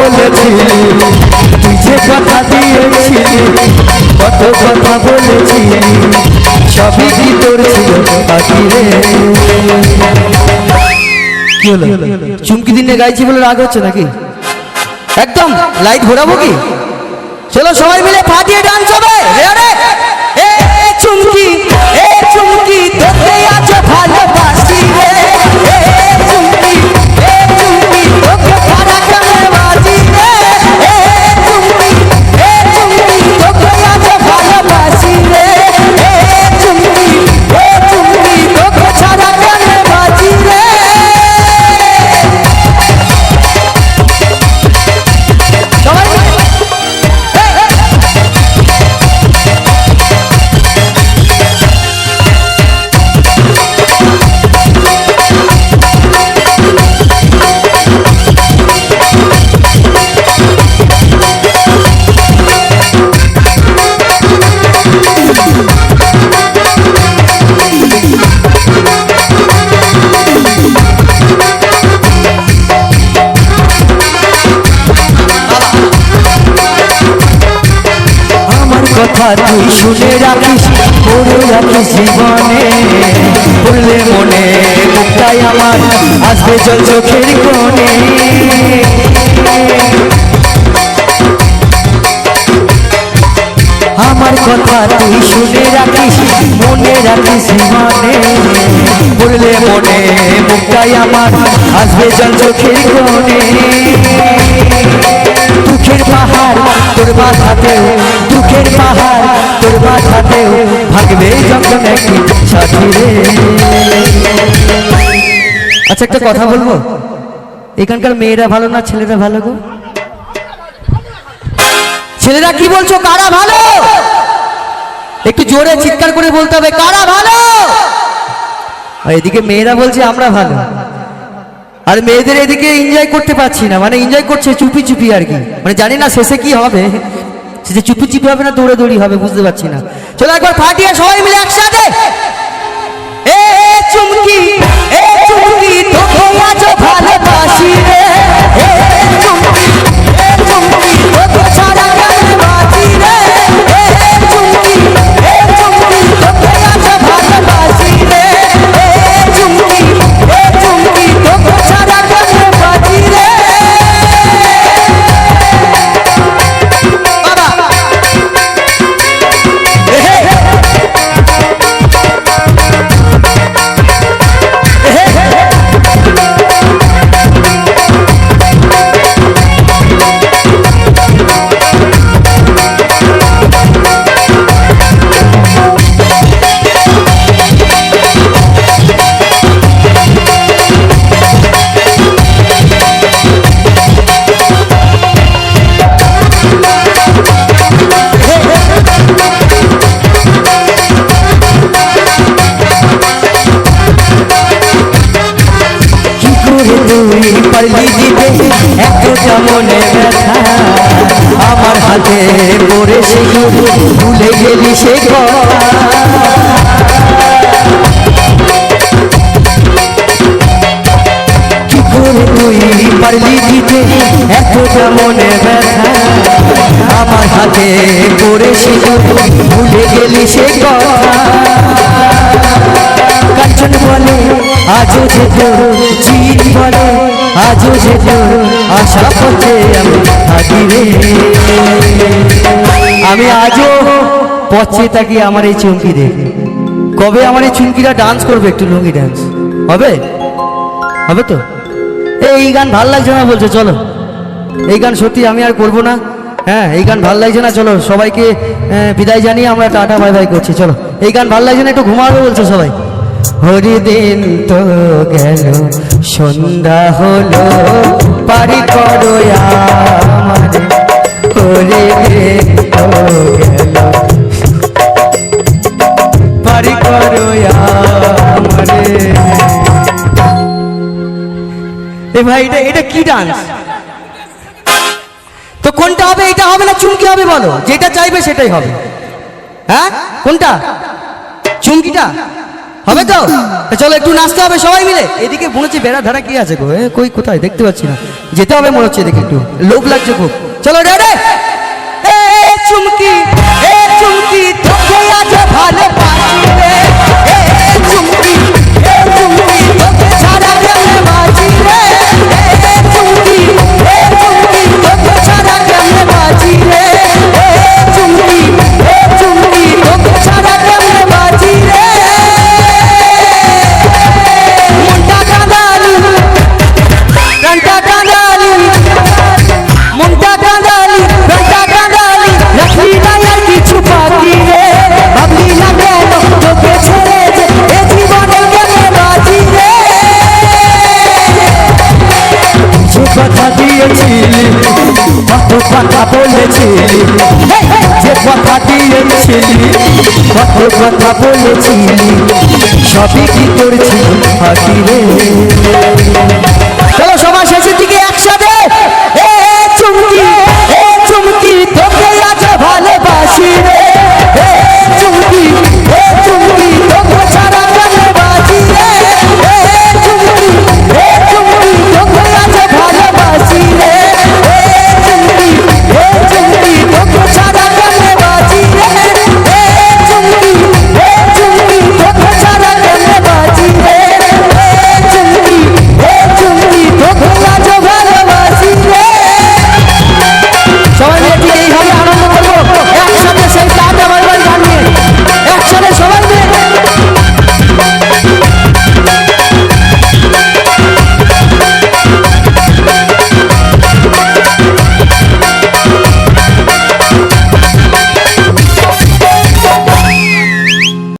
তুই যে কথা দিয়েছিলি কত কথা সবই কি তোর ছিল কি হলো? চুমকি দিনে গাইছি বলে রাগ হচ্ছে নাকি? একদম, লাইট ঘোরাবো কি? চলো সবাই মিলে ফাটিয়ে ডান্স হবে, রেডি? তুই শুনে রাখিস পড়ে রাখিস জীবনে। বললে মনে, মুখটাই আমার, আসবে জল চোখের কোণে। আমার কথা তুই শুনে রাখিস, মনে রাখিস জীবনে। বললে মনে, মুখটাই আমার, আসবে জল চোখের কোণে। দুঃখের পাহাড় তোর মাথাতেও দুঃখের পাহাড়, তোর মাথাতেও ভাগবে যখন একদিন সাথী আচ্ছা একটা কথা বলব? এখানকার মেয়েরা ভালো না ছেলেরা ভালো গো? ছেলেরা কি বলছো? কারা ভালো? একটু জোরে চিৎকার করে বলতে হবে, কারা ভালো? এদিকে মেয়েরা বলছে, আমরা ভালো। আর মেয়েদের এদিকে এনজয় করতে পারছি না মানে এনজয় করছে চুপি চুপি আর কি। মানে জানি না শেষে কি হবে। শেষে চুপি চুপি হবে না দৌড়ে দৌড়ি হবে, বুঝতে পারছি না। চলো একবার ফাটিয়ে সবাই মিলে একসাথে। এ চুমকি এ চুমকি ভালোবাসি রে। পড়ে সে ভুলে গেলি সে তুই পারলি দিতে এতটা মনে ব্যথা আমার হাতে পড়ে সে ভুলে গেলি সে কাঞ্চন বলে আজও যে তোর জিত বলে আজও যে তোর আশা পথে আমি থাকি রে। আমি আজও পথে থাকি আমার এই চুমকি দেখে কবে আমার এই চুমকিরা ডান্স করবে একটু লুঙ্গি ডান্স হবে? হবে তো? এই গান ভালো লাগছে না বলছে? চলো। এই গান সত্যি আমি আর করব না। হ্যাঁ এই গান ভালো লাগছে না, চলো। সবাইকে বিদায় জানিয়ে আমরা টাটা, বাই বাই করছি। চলো। এই গান ভালো লাগছে না, একটু ঘুমাবে বলছে সবাই। হরিদিন তো গেল, সন্ধ্যা হলো, পারি করো পারি করো আমারে। এ ভাই, এটা এটা কি ডান্স তো কোনটা হবে, এটা হবে না চুমকি হবে বলো? যেটা চাইবে সেটাই হবে। হ্যাঁ? কোনটা? চুমকিটা? হবে তো? চলো একটু নাচতে হবে সবাই মিলে। এদিকে বলেছি, বেড়া ধারা কি আছে গো? কই, কোথায়? দেখতে পাচ্ছি না। যেতে হবে মনে হচ্ছে এদিকে একটু। লোভ লাগছে খুব। চলো, রে রে! চুমকি চুমকি ভালো বলেছিলি যে কথা দিয়েছিলি কত কথা সবই কি করছিলি ফাঁকি রে চলো শেষের দিকে